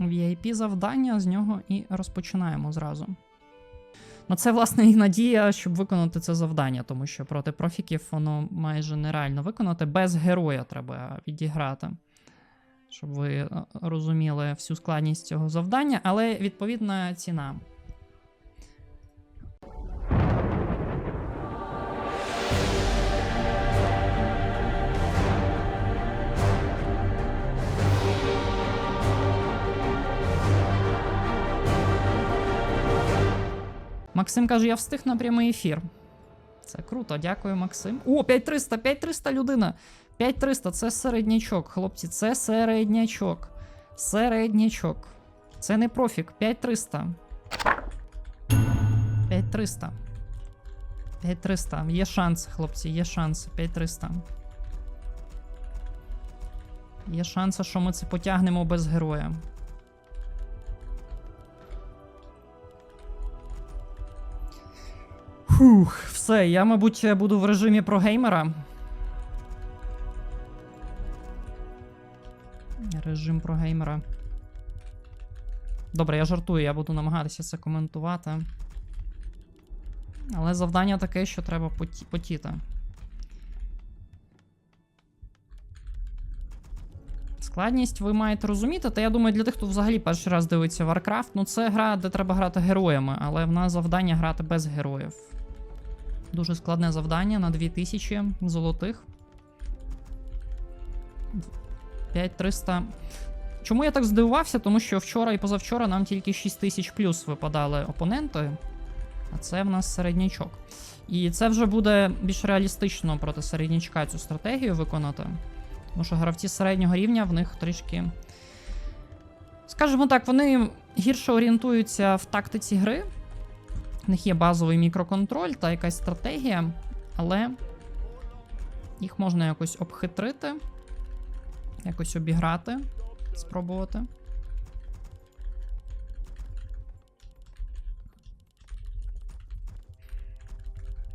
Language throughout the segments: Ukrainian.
VIP завдання, з нього і розпочинаємо зразу. Ну, це, власне, і надія, щоб виконати це завдання, тому що проти профіків воно майже нереально виконати. Без героя треба відіграти. Щоб ви е, розуміли всю складність цього завдання, але відповідна ціна. Максим каже: я встиг на прямий ефір. Це круто, дякую, Максим. О, 5300, 5300 людина. 5300 це середнячок, хлопці, це середнячок. Середнячок. Це не профік, 5300. 5300. 5300. Є шанс, хлопці, є шанс. 5300. Є шанси, що ми це потягнемо без героя. Фух, все, я, мабуть, буду в режимі прогеймера. Режим прогеймера. Добре, я жартую, я буду намагатися це коментувати. Але завдання таке, що треба поті- потіти. Складність ви маєте розуміти, та я думаю, для тих, хто взагалі перший раз дивиться Warcraft, ну це гра, де треба грати героями, але в нас завдання грати без героїв. Дуже складне завдання на 2000 золотих. 5300. Чому я так здивувався? Тому що вчора і позавчора нам тільки 6000 плюс випадали опоненти. А це в нас середнячок. І це вже буде більш реалістично проти середнячка цю стратегію виконати. Тому що гравці середнього рівня в них трішки. Скажімо так, вони гірше орієнтуються в тактиці гри. В них є базовий мікроконтроль та якась стратегія, але їх можна якось обхитрити, якось обіграти, спробувати.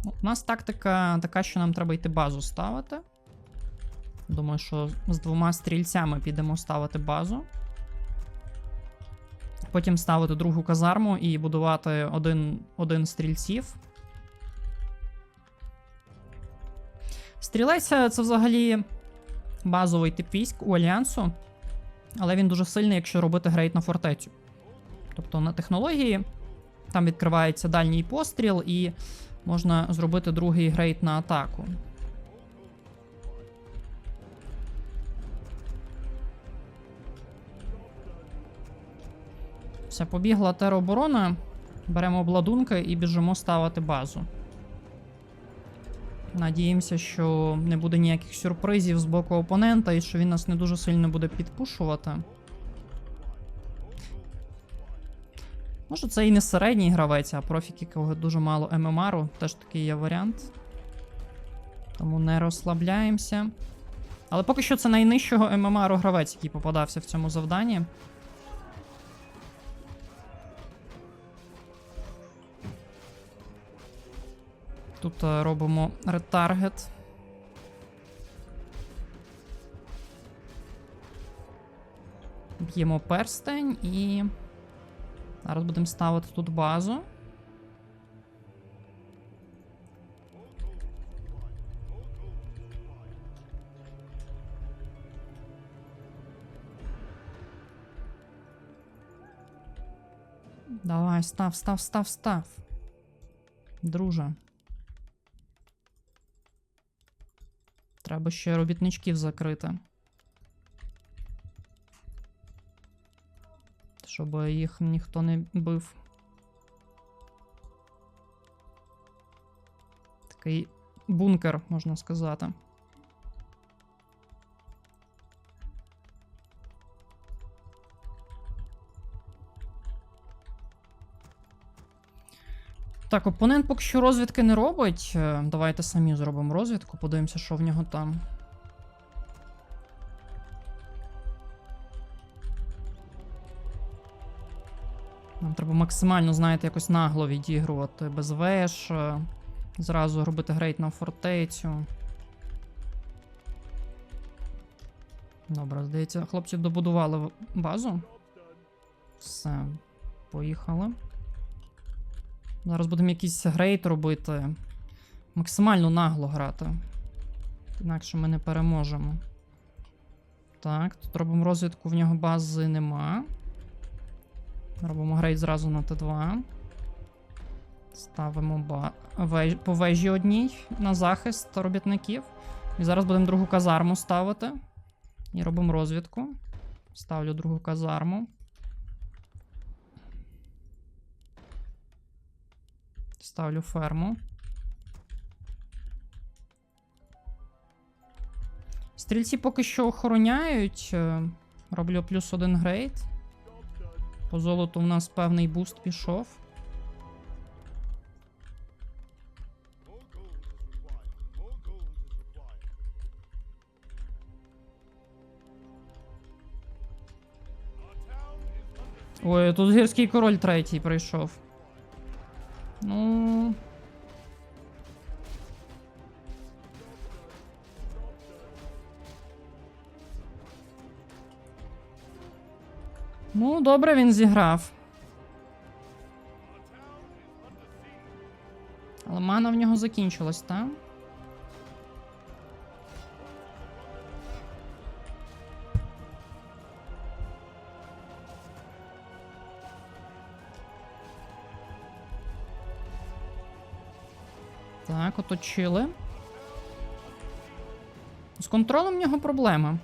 Ну, У нас тактика така, що нам треба йти базу ставити. Думаю, що з двома стрільцями підемо ставити базу. Потім ставити другу казарму і будувати один, один стрільців. Стрілець це взагалі базовий тип військ у Альянсу, але він дуже сильний, якщо робити грейд на фортецю. Тобто на технології там відкривається дальній постріл, і можна зробити другий грейд на атаку. Все, побігла тероборона. Беремо обладунки і біжимо ставити базу. Надіємося, що не буде ніяких сюрпризів з боку опонента і що він нас не дуже сильно буде підпушувати. Може, це і не середній гравець, а профік, якого дуже мало ММРу, теж такий є варіант. Тому не розслабляємося. Але поки що це найнижчого ММРу гравець, який попадався в цьому завданні. Тут е, робимо ретаргет. Б'ємо перстень і. Зараз будемо ставити тут базу. Давай, став, став, став, став. Друже. Треба ще робітничків закрити. Щоб їх ніхто не бив. Такий бункер, можна сказати. Так, опонент поки що розвідки не робить. Е, Давайте самі зробимо розвідку, подивимося, що в нього там. Нам треба максимально, знаєте, якось нагло відігрувати без веш. е, Зразу робити грейд на фортецю. Добре, здається, хлопці добудували базу. Все. Поїхали. Зараз будемо якийсь грейт робити. Максимально нагло грати. Інакше ми не переможемо. Так, тут робимо розвідку, в нього бази нема. Робимо грейд зразу на Т2. Ставимо ба... веж... по вежі одній на захист робітників. І зараз будемо другу казарму ставити. І робимо розвідку. Ставлю другу казарму. Ставлю ферму. Стрільці поки що охороняють. е, Роблю плюс один грейд. По золоту у нас певний буст пішов. Ой, тут гірський король третій прийшов. Добре він зіграв. Але мана в нього закінчилась, так? Так, оточили. З контролем в нього проблема.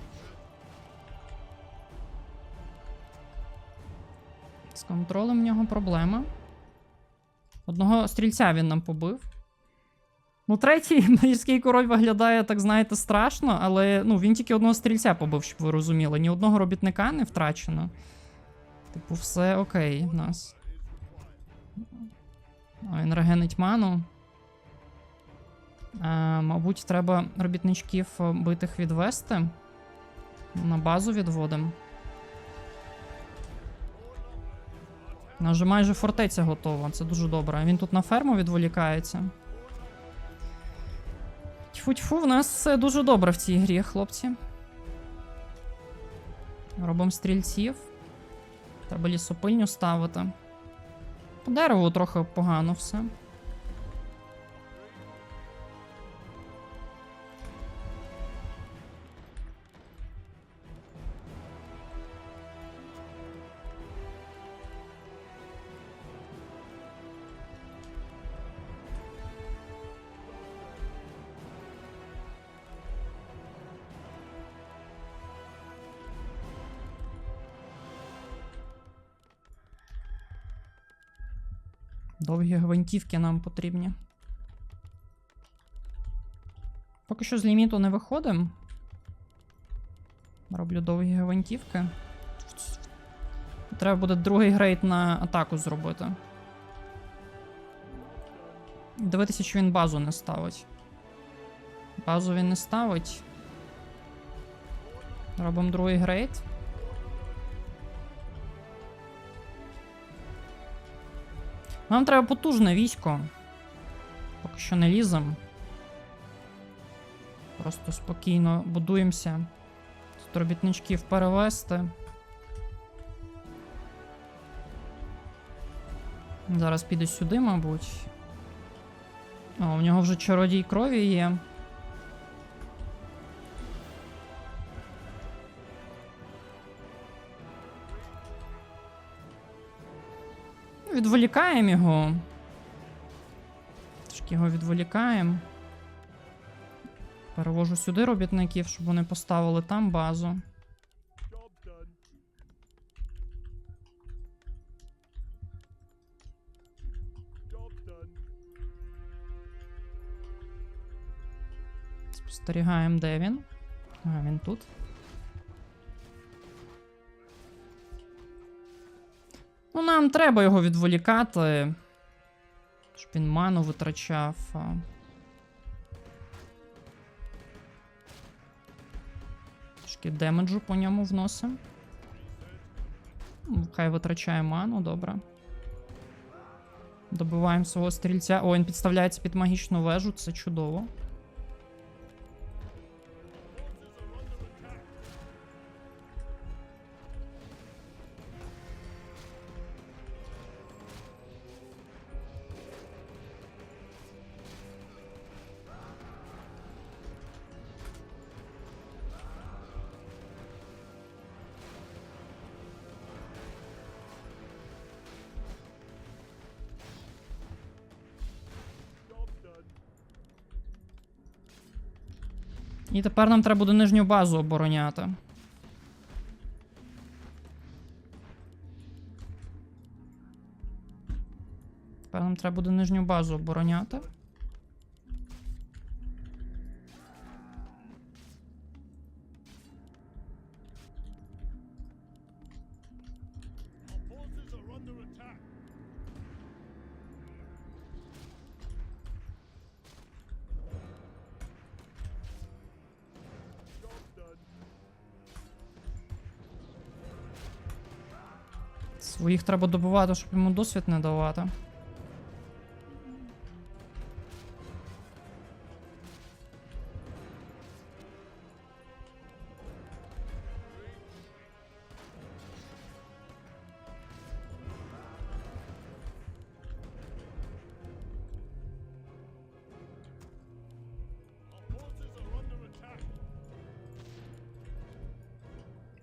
Контролем в нього проблема. Одного стрільця він нам побив. Ну, третій морський король виглядає, так знаєте, страшно, але ну, він тільки одного стрільця побив, щоб ви розуміли. Ні одного робітника не втрачено. Типу, все окей в нас. А, Він регенить ману. Е, мабуть, треба робітничків е, битих відвести. На базу відводимо. У нас же майже фортеця готова, це дуже добре. Він тут на ферму відволікається. Тьфу-тьфу, в нас все дуже добре в цій грі, хлопці. Робимо стрільців. Треба лісопильню ставити. По дереву трохи погано все. Довгі гвинтівки нам потрібні. Поки що з ліміту не виходимо. Роблю довгі гвинтівки. Треба буде другий грейд на атаку зробити. Дивитися, чи він базу не ставить. Базу він не ставить. Робимо другий грейд. Нам треба потужне військо. Поки що не лізем. Просто спокійно будуємося. Робітничків перевести. Зараз піде сюди, мабуть. О, у нього вже чародій крові є. Відволікаємо його. Трошки його відволікаємо. Перевожу сюди робітників, щоб вони поставили там базу. Спостерігаємо, де він. А, він тут. Нам треба його відволікати. Щоб він ману витрачав. Трошки демеджу по ньому вносимо. Ну, Хай витрачає ману, добре. Добиваємо свого стрільця. О, він підставляється під магічну вежу, це чудово. І тепер нам треба буде нижню базу обороняти. Тепер нам треба буде нижню базу обороняти. Своїх треба добивати, щоб йому досвід не давати.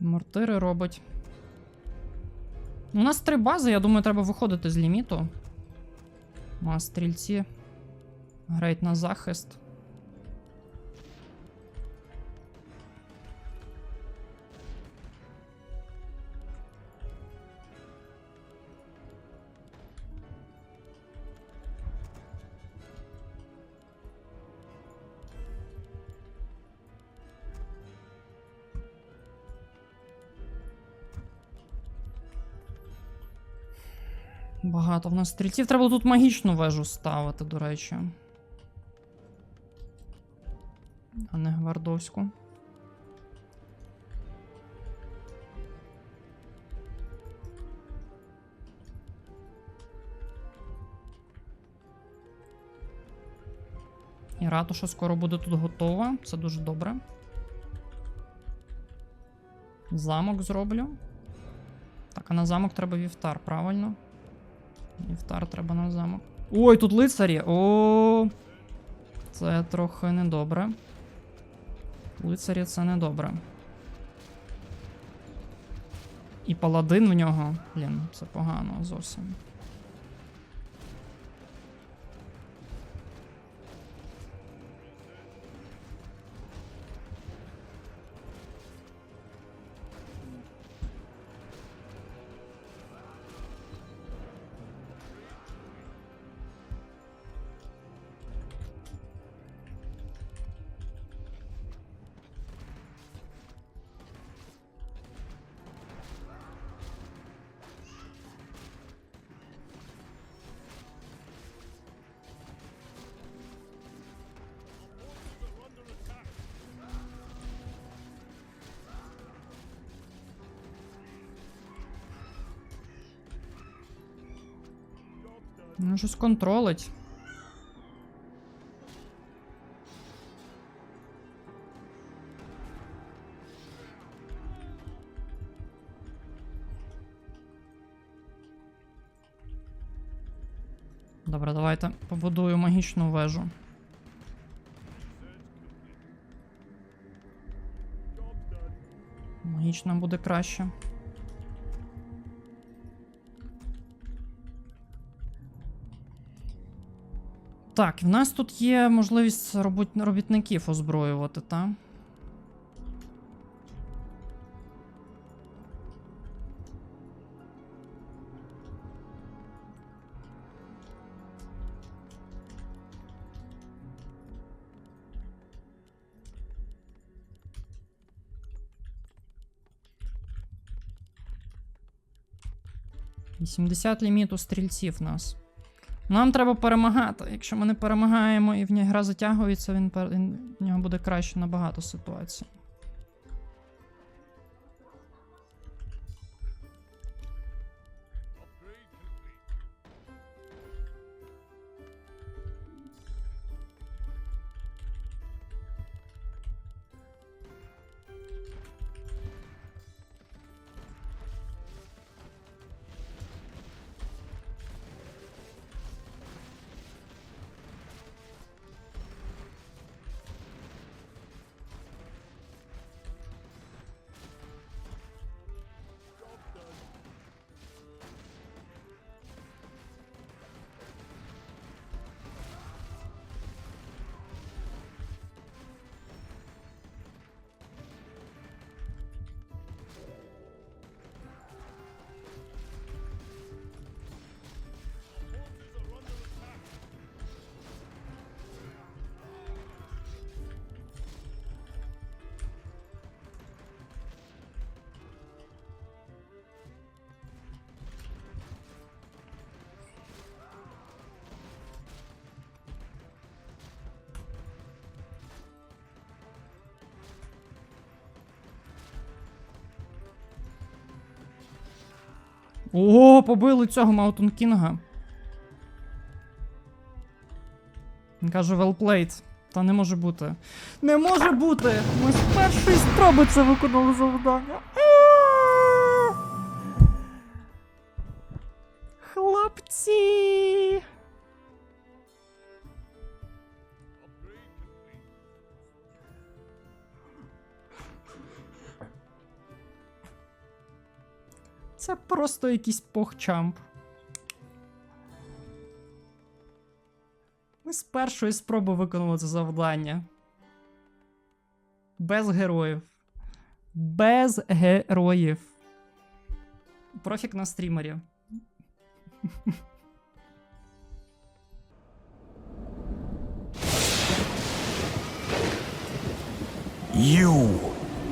Мортири робить. У нас три бази, я думаю, треба виходити з ліміту. А стрільці грають на захист. Багато в нас стрільців. Треба тут магічну вежу ставити, до речі. А не гвардовську. І ратуша скоро буде тут готова. Це дуже добре. Замок зроблю. Так, а на замок треба вівтар, правильно? Вівтар треба на замок. Ой, тут лицарі! О, це трохи недобре. Лицарі це недобре. І паладин в нього. Блін, це погано зовсім. Ну, щось контролить. Добре, давайте побудую магічну вежу. Магічна буде краще. Так, в нас тут є можливість робот- робітників озброювати, та? Вісімдесят ліміту стрільців нас. Нам треба перемагати. Якщо ми не перемагаємо і в ній гра затягується, він, він в нього буде краще набагато ситуацій. О, побили цього Маутон Кінга. Він каже, well. Та не може бути. Не може бути! Ми з першої спроби це виконали завдання. Хлопці! Просто якийсь похчамп. Ми з першої спроби виконали це завдання. Без героїв. Без героїв. Профік на стрімері. You